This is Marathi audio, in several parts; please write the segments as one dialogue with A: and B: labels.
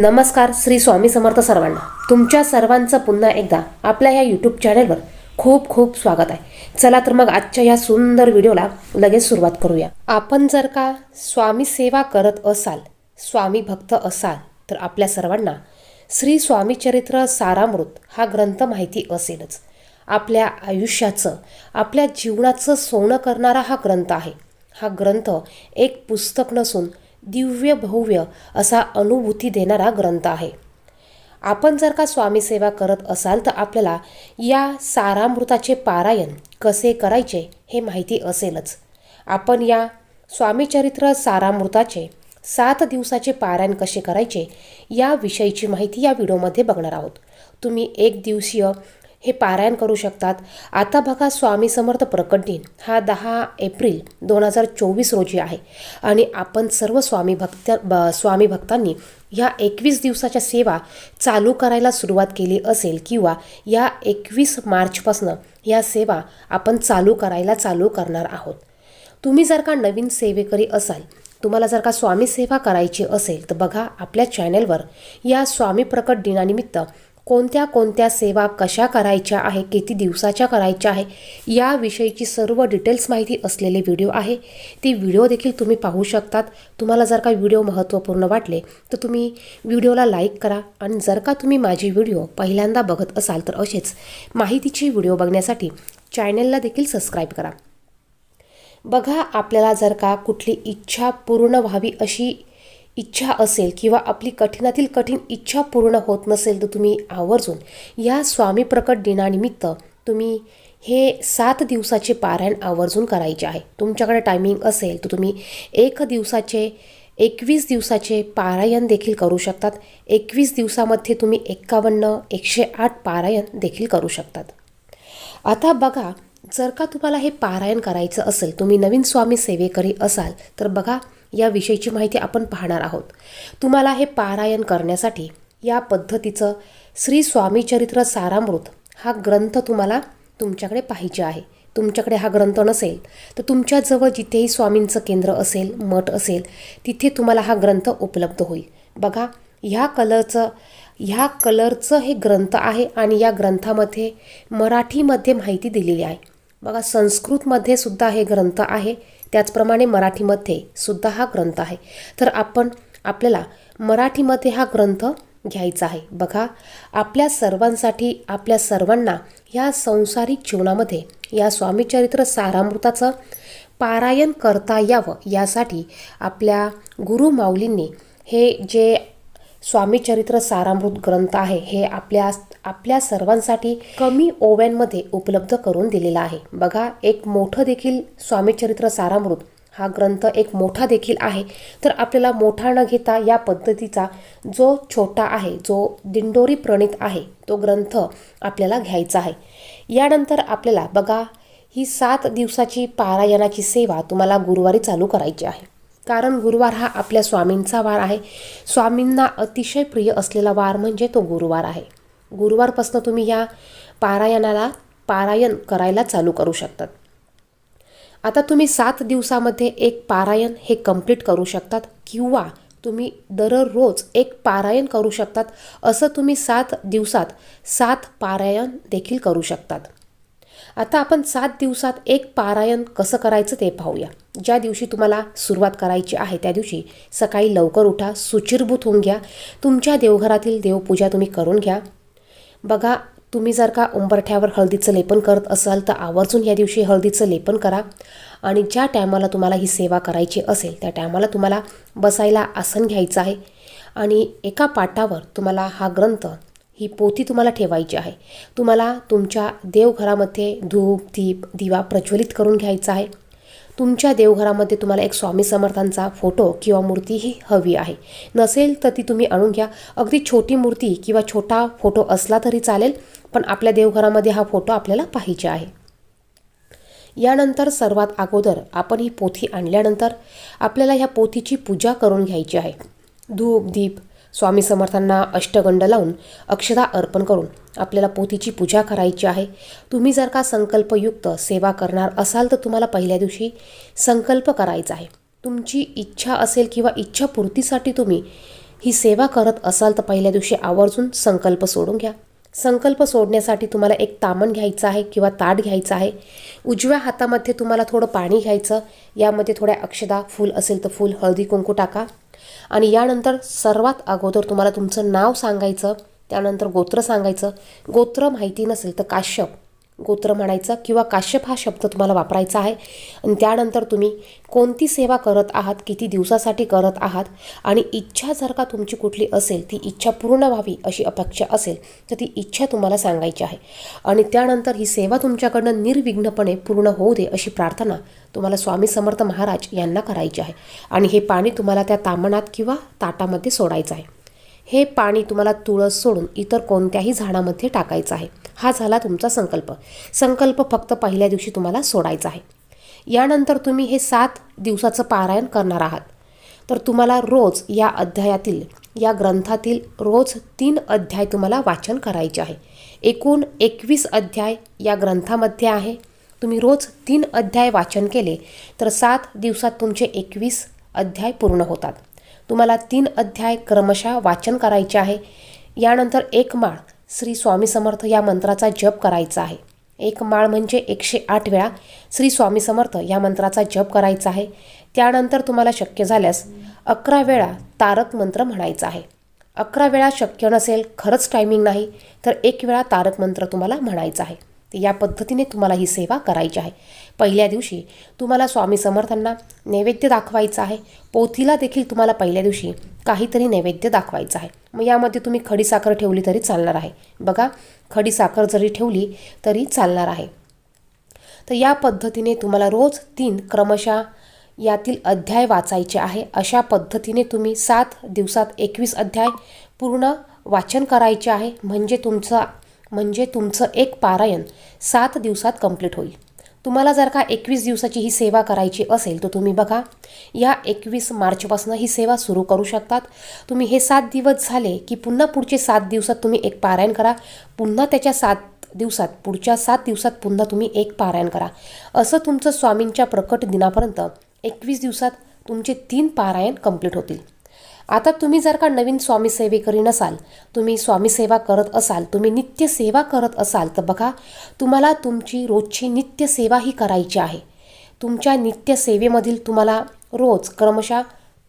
A: नमस्कार श्री स्वामी समर्थ सर्वांना. तुमच्या सर्वांचं पुन्हा एकदा आपल्या या यूट्यूब चॅनलवर खूप खूप स्वागत आहे. चला तर मग आजच्या या सुंदर व्हिडिओला लगेच सुरुवात करूया. आपण जर का स्वामी सेवा करत असाल स्वामी भक्त असाल तर आपल्या सर्वांना श्री स्वामी चरित्र सारामृत हा ग्रंथ माहिती असेलच. आपल्या आयुष्याचं आपल्या जीवनाचं सोनं करणारा हा ग्रंथ आहे. हा ग्रंथ एक पुस्तक नसून दिव्य भव्य असा अनुभूती देणारा ग्रंथ आहे. आपण जर का स्वामी सेवा करत असाल तर आपल्याला या सारामृताचे पारायण कसे करायचे हे माहिती असेलच. आपण या स्वामीचरित्र सारामृताचे सात दिवसाचे पारायण कसे करायचे याविषयीची माहिती या व्हिडिओमध्ये बघणार आहोत. तुम्ही एक दिवसीय हे पारायण करू शकतात. आता बघा स्वामी समर्थ प्रकट दिन. हा दहा एप्रिल दोन हजार चोवीस रोजी आहे. आणि आपण सर्व स्वामी भक्त ब- स्वामी भक्तांनी ह्या एकवीस दिवसाच्या सेवा चालू करायला सुरुवात केली असेल किंवा या एकवीस मार्चपासनं या सेवा आपण चालू करायला चालू करणार आहोत. तुम्ही जर का नवीन सेवेकरी असाल तुम्हाला जर का स्वामी सेवा करायची असेल तर बघा आपल्या चॅनेलवर या स्वामी प्रकट दिनानिमित्त कोणत्या कोणत्या सेवा कशा करायच्या आहे किती दिवसाच्या करायच्या आहे याविषयीची सर्व डिटेल्स माहिती असलेले व्हिडिओ आहे. ती व्हिडिओ देखील तुम्ही पाहू शकतात. तुम्हाला जर का व्हिडिओ महत्त्वपूर्ण वाटले तर तुम्ही व्हिडिओला लाईक करा आणि जर का तुम्ही माझी व्हिडिओ पहिल्यांदा बघत असाल तर असेच माहितीची व्हिडिओ बघण्यासाठी चॅनेलला देखील सबस्क्राईब करा. बघा आपल्याला जर का कुठली इच्छा पूर्ण व्हावी अशी इच्छा असेल किंवा आपली कठीणातील कठीण इच्छा पूर्ण होत नसेल तर तुम्ही आवर्जून या स्वामी प्रकट दिनानिमित्त तुम्ही हे सात दिवसाचे पारायण आवर्जून करायचे आहे. तुमच्याकडे टायमिंग असेल तर तुम्ही एक दिवसाचे एकवीस दिवसाचे पारायण देखील करू शकतात. एकवीस दिवसामध्ये तुम्ही एक्कावन्न एकशे आठ पारायण देखील करू शकतात. आता बघा जर का तुम्हाला हे पारायण करायचं असेल तुम्ही नवीन स्वामी सेवेकरी असाल तर बघा या विषयीची माहिती आपण पाहणार आहोत. तुम्हाला हे पारायण करण्यासाठी या पद्धतीचं श्री स्वामी चरित्र सारामृत हा ग्रंथ तुम्हाला तुमच्याकडे पाहिजे आहे. तुमच्याकडे हा ग्रंथ नसेल तर तुमच्याजवळ जिथेही स्वामींचं केंद्र असेल मठ असेल तिथे तुम्हाला हा ग्रंथ उपलब्ध होईल. बघा ह्या कलरचं ह्या कलरचं हे ग्रंथ आहे आणि या ग्रंथामध्ये मराठीमध्ये माहिती दिलेली आहे. बघा संस्कृतमध्ये सुद्धा हे ग्रंथ आहे. त्याचप्रमाणे मराठीमध्ये सुद्धा हा ग्रंथ आहे. तर आपण आपल्याला मराठीमध्ये हा ग्रंथ घ्यायचा आहे. बघा आपल्या सर्वांसाठी आपल्या सर्वांना या संसारिक जीवनामध्ये या स्वामीचरित्र सारामृताचं पारायण करता यावं यासाठी आपल्या गुरु माऊलींनी हे जे स्वामीचरित्र सारामृत ग्रंथ आहे. हे आपल्या आपल्या सर्वांसाठी कमी ओव्यांमध्ये उपलब्ध करून दिलेला आहे. बघा एक मोठं देखील स्वामीचरित्र सारामृत हा ग्रंथ एक मोठा देखील आहे. तर आपल्याला मोठा न घेता या पद्धतीचा जो छोटा आहे जो दिंडोरी प्रणित आहे तो ग्रंथ आपल्याला घ्यायचा आहे. यानंतर आपल्याला बघा ही सात दिवसाची पारायणाची सेवा तुम्हाला गुरुवारी चालू करायची आहे. कारण गुरुवार हा आपल्या स्वामींचा वार आहे. स्वामींना अतिशय प्रिय असलेला वार म्हणजे तो गुरुवार आहे. गुरुवारपासून तुम्ही ह्या पारायणाला पारायण करायला चालू करू शकतात. आता तुम्ही सात दिवसामध्ये एक पारायण हे कंप्लीट करू शकतात किंवा तुम्ही दररोज एक पारायण करू शकतात असं तुम्ही सात दिवसात सात पारायण देखील करू शकतात. आता आपण सात दिवसात एक पारायण कसं करायचं ते पाहूया. ज्या दिवशी तुम्हाला सुरुवात करायची आहे त्या दिवशी सकाळी लवकर उठा सुचिरभूत होऊन घ्या. तुमच्या देवघरातील देवपूजा तुम्ही करून घ्या. बघा तुम्ही जर का उंबरठ्यावर हळदीचं लेपन करत असाल तर आवर्जून या दिवशी हळदीचं लेपन करा. आणि ज्या टायमाला तुम्हाला ही सेवा करायची असेल त्या टायमाला तुम्हाला बसायला आसन घ्यायचं आहे. आणि एका पाटावर तुम्हाला हा ग्रंथ ही पोथी तुम्हाला ठेवायची आहे. तुम्हाला तुमच्या देवघरामध्ये धूप दीप दिवा प्रज्वलित करून घ्यायचा आहे. तुमच्या देवघरामध्ये तुम्हाला एक स्वामी समर्थांचा फोटो किंवा मूर्तीही हवी आहे. नसेल तर ती तुम्ही आणून घ्या. अगदी छोटी मूर्ती किंवा छोटा फोटो असला तरी चालेल पण आपल्या देवघरामध्ये हा फोटो आपल्याला पाहिजे आहे. यानंतर सर्वात अगोदर आपण ही पोथी आणल्यानंतर आपल्याला ह्या पोथीची पूजा करून घ्यायची आहे. धूप दीप स्वामी समर्थांना अष्टगंड लावून अक्षदा अर्पण करून आपल्याला पोथीची पूजा करायची आहे. तुम्ही जर का संकल्पयुक्त सेवा करणार असाल तर तुम्हाला पहिल्या दिवशी संकल्प करायचा आहे. तुमची इच्छा असेल किंवा इच्छापूर्तीसाठी तुम्ही ही सेवा करत असाल तर पहिल्या दिवशी आवर्जून संकल्प सोडून घ्या. संकल्प सोडण्यासाठी तुम्हाला एक तामण घ्यायचं आहे किंवा ताट घ्यायचं आहे. उजव्या हातामध्ये तुम्हाला थोडं पाणी घ्यायचं. यामध्ये थोड्या अक्षदा फूल असेल तर फूल हळदी कुंकू टाका. आणि यानंतर सर्वात अगोदर तुम्हाला तुमचं नाव सांगायचं त्यानंतर गोत्र सांगायचं. गोत्र माहिती नसेल तर काश्यप. गोत्र म्हणायचं किंवा काश्यप हा शब्द तुम्हाला वापरायचा आहे. आणि त्यानंतर तुम्ही कोणती सेवा करत आहात किती दिवसासाठी करत आहात आणि इच्छा जर का तुमची कुठली असेल ती इच्छा पूर्ण व्हावी अशी अपेक्षा असेल तर ती इच्छा तुम्हाला सांगायची आहे. आणि त्यानंतर ही सेवा तुमच्याकडनं निर्विघ्नपणे पूर्ण होऊ दे अशी प्रार्थना तुम्हाला स्वामी समर्थ महाराज यांना करायची आहे. आणि हे पाणी तुम्हाला त्या तामणात किंवा ताटामध्ये सोडायचं आहे. हे पाणी तुम्हाला तुळस सोडून इतर कोणत्याही झाडामध्ये टाकायचं आहे. हा झाला तुमचा संकल्प. संकल्प फक्त पहिल्या दिवशी तुम्हाला सोडायचा आहे. यानंतर तुम्ही हे सात दिवसाचं पारायण करणार आहात. तर तुम्हाला रोज या अध्यायातील या ग्रंथातील रोज तीन अध्याय तुम्हाला वाचन करायचे आहे. एकूण एकवीस अध्याय या ग्रंथामध्ये आहे. तुम्ही रोज तीन अध्याय वाचन केले तर सात दिवसात तुमचे एकवीस अध्याय पूर्ण होतात. तुम्हाला तीन अध्याय क्रमशः वाचन करायचे आहे. यानंतर एक माळ श्री स्वामी समर्थ या मंत्राचा जप करायचा आहे. एक माळ म्हणजे एकशे आठ वेळा श्री स्वामी समर्थ या मंत्राचा जप करायचा आहे. त्यानंतर तुम्हाला शक्य झाल्यास अकरा वेळा तारक मंत्र म्हणायचा आहे. अकरा वेळा शक्य नसेल खरंच टायमिंग नाही तर एक वेळा तारक मंत्र तुम्हाला म्हणायचा आहे. या पद्धतीने तुम्हाला ही सेवा करायची आहे. पहिल्या दिवशी तुम्हाला स्वामी समर्थांना नैवेद्य दाखवायचं आहे. पोथीला देखील तुम्हाला पहिल्या दिवशी काहीतरी नैवेद्य दाखवायचं आहे. मग यामध्ये तुम्ही खडी साखर ठेवली तरी चालणार आहे. बघा खडी साखर जरी ठेवली तरी चालणार आहे. तर या पद्धतीने तुम्हाला रोज तीन क्रमशः यातील अध्याय वाचायचे आहे. अशा पद्धतीने तुम्ही सात दिवसात एकवीस अध्याय पूर्ण वाचन करायचे आहे. म्हणजे तुमचा म्हणजे तुमचं एक पारायण सात दिवसात कंप्लीट होईल. तुम्हाला जर का एकवीस दिवसाची ही सेवा करायची असेल तर तुम्ही बघा या एकवीस मार्चपासून ही सेवा सुरू करू शकतात. तुम्ही हे सात दिवस झाले की पुन्हा पुढचे सात दिवसात तुम्ही एक पारायण करा. पुन्हा त्याच्या सात दिवसात पुढच्या सात दिवसात पुन्हा तुम्ही एक पारायण करा. असं तुमचं स्वामींच्या प्रकट दिनापर्यंत एकवीस दिवसात तुमचे तीन पारायण कंप्लीट होतील. आता तुम्ही जर का नवीन स्वामी सेवेकरी नसाल तुम्ही स्वामी सेवा करत असाल तुम्ही नित्य सेवा करत असाल तर बघा तुम्हाला तुमची रोजची नित्य सेवा ही करायची आहे. तुमच्या नित्य सेवेमधील तुम्हाला रोज क्रमशः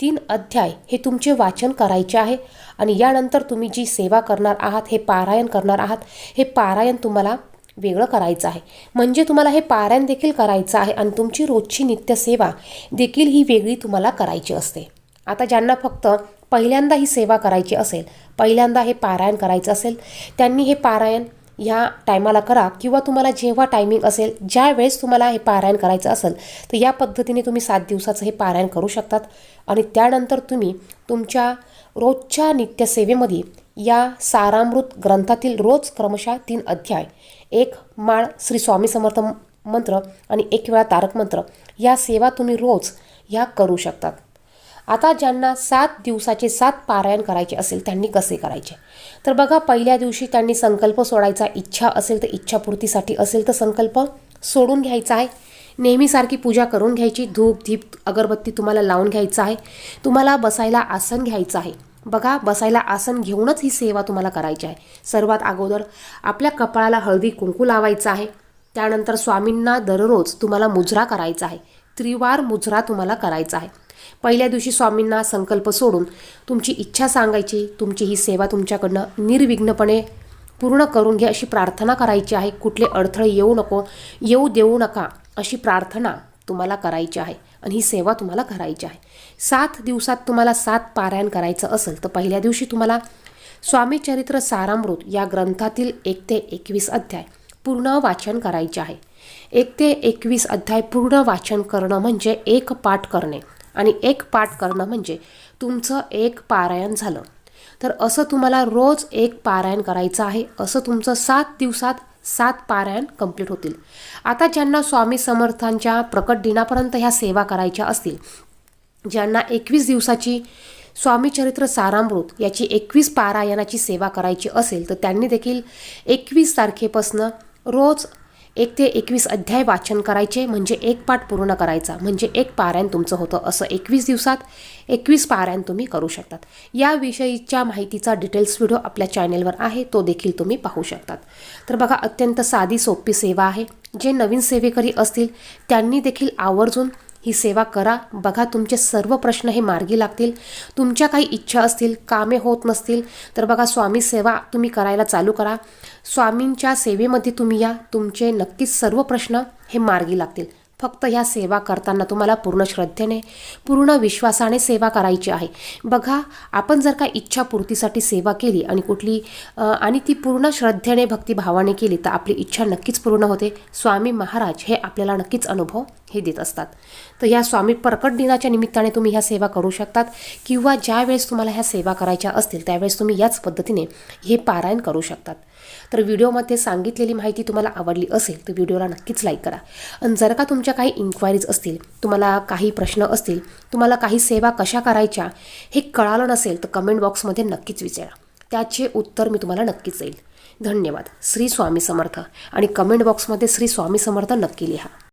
A: तीन अध्याय हे तुमचे वाचन करायचे आहे आणि यानंतर तुम्ही जी सेवा करणार आहात हे पारायण करणार आहात हे पारायण तुम्हाला वेगळं करायचं आहे. म्हणजे तुम्हाला हे पारायण देखील करायचं आहे आणि तुमची रोजची नित्यसेवा देखील ही वेगळी तुम्हाला करायची असते. आता ज्यांना फक्त पहिल्यांदा ही सेवा करायची असेल पहिल्यांदा हे पारायण करायचं असेल त्यांनी हे पारायण ह्या टायमाला करा किंवा तुम्हाला जेव्हा टायमिंग असेल ज्या वेळेस तुम्हाला हे पारायण करायचं असेल तर या पद्धतीने तुम्ही सात दिवसाचं हे पारायण करू शकतात. आणि त्यानंतर तुम्ही तुमच्या रोजच्या नित्यसेवेमध्ये या सारामृत ग्रंथातील रोज क्रमशः तीन अध्याय एक माळ श्री स्वामी समर्थ मंत्र आणि एक वेळा तारक मंत्र या सेवा तुम्ही रोज ह्या करू शकतात. आता ज्यांना सात दिवसाचे सात पारायण करायचे असेल त्यांनी कसे करायचे? तर बघा पहिल्या दिवशी त्यांनी संकल्प सोडायचा इच्छा असेल तर इच्छापूर्तीसाठी असेल तर संकल्प सोडून घ्यायचा आहे. नेहमीसारखी पूजा करून घ्यायची. धूप धीप अगरबत्ती तुम्हाला लावून घ्यायचं आहे. तुम्हाला बसायला आसन घ्यायचं आहे. बघा बसायला आसन घेऊनच ही सेवा तुम्हाला करायची आहे. सर्वात अगोदर आपल्या कपाळाला हळदी कुंकू लावायचं आहे. त्यानंतर स्वामींना दररोज तुम्हाला मुजरा करायचा आहे. त्रिवार मुजरा तुम्हाला करायचा आहे. पहिल्या दिवशी स्वामींना संकल्प सोडून तुमची इच्छा सांगायची तुमची ही सेवा तुमच्याकडनं निर्विघ्नपणे पूर्ण करून घ्या अशी प्रार्थना करायची आहे. कुठले अडथळे येऊ नको येऊ देऊ नका अशी प्रार्थना तुम्हाला करायची आहे आणि ही सेवा तुम्हाला करायची आहे. सात दिवसात तुम्हाला सात पारायण करायचं असेल तर पहिल्या दिवशी तुम्हाला स्वामी चरित्र सारामृत या ग्रंथातील एक ते एकवीस अध्याय पूर्ण वाचन करायचे आहे. एक ते एकवीस अध्याय पूर्ण वाचन करणं म्हणजे एक पाठ करणे. आणि एक पाठ करणं म्हणजे तुमचं एक पारायण झालं. तर असं तुम्हाला रोज एक पारायण करायचं आहे. असं तुमचं सात दिवसात सात पारायण कंप्लीट होतील. आता ज्यांना स्वामी समर्थांच्या प्रकट दिनापर्यंत ह्या सेवा करायच्या असतील ज्यांना एकवीस दिवसाची स्वामी चरित्र सारामृत याची एकवीस पारायणाची सेवा करायची असेल तर त्यांनी देखील एकवीस तारखेपासनं रोज एक ते एकवीस अध्याय वाचन करायचे म्हणजे एक पाठ पूर्ण करायचा म्हणजे एक पारायण तुमचं होतं असं एकवीस दिवसात एकवीस पारायण तुम्ही करू शकतात. याविषयीच्या माहितीचा डिटेल्स व्हिडिओ आपल्या चॅनेलवर आहे तो देखील तुम्ही पाहू शकतात. तर बघा अत्यंत साधी सोपी सेवा आहे. जे नवीन सेवेकरी असतील त्यांनी देखील आवर्जून ही सेवा करा. बघा तुमचे सर्व प्रश्न हे मार्गी लागतील. तुमच्या काही इच्छा असतील कामे होत नसतील तर बघा स्वामी सेवा तुम्ही करायला चालू करा. स्वामींच्या सेवेमध्ये तुम्ही या. तुमचे नक्कीच सर्व प्रश्न हे मार्गी लागतील. फक्त ह्या सेवा करताना तुम्हाला पूर्ण श्रद्धेने पूर्ण विश्वासाने सेवा करायची आहे. बघा आपण जर का इच्छापूर्तीसाठी सेवा केली आणि कुठली आणि ती पूर्ण श्रद्धेने भक्तिभावाने केली तर आपली इच्छा नक्कीच पूर्ण होते. स्वामी महाराज हे आपल्याला नक्कीच अनुभव हे देत असतात. तर ह्या स्वामी प्रकट दिनाच्या निमित्ताने तुम्ही ह्या सेवा करू शकतात किंवा ज्या वेळेस तुम्हाला ह्या सेवा करायच्या असतील त्यावेळेस तुम्ही याच पद्धतीने हे पारायण करू शकतात. तर व्हिडिओमध्ये सांगितलेली माहिती तुम्हाला आवडली असेल तर व्हिडिओला नक्कीच लाईक करा. आणि जर का तुमच्या काही इन्क्वायरीज असतील तुम्हाला काही प्रश्न असतील तुम्हाला काही सेवा कशा करायच्या हे कळालं नसेल तर कमेंट बॉक्समध्ये नक्कीच विचारा. त्याचे उत्तर मी तुम्हाला नक्कीच देईल. धन्यवाद. श्री स्वामी समर्थ. आणि कमेंट बॉक्समध्ये श्री स्वामी समर्थ नक्की लिहा.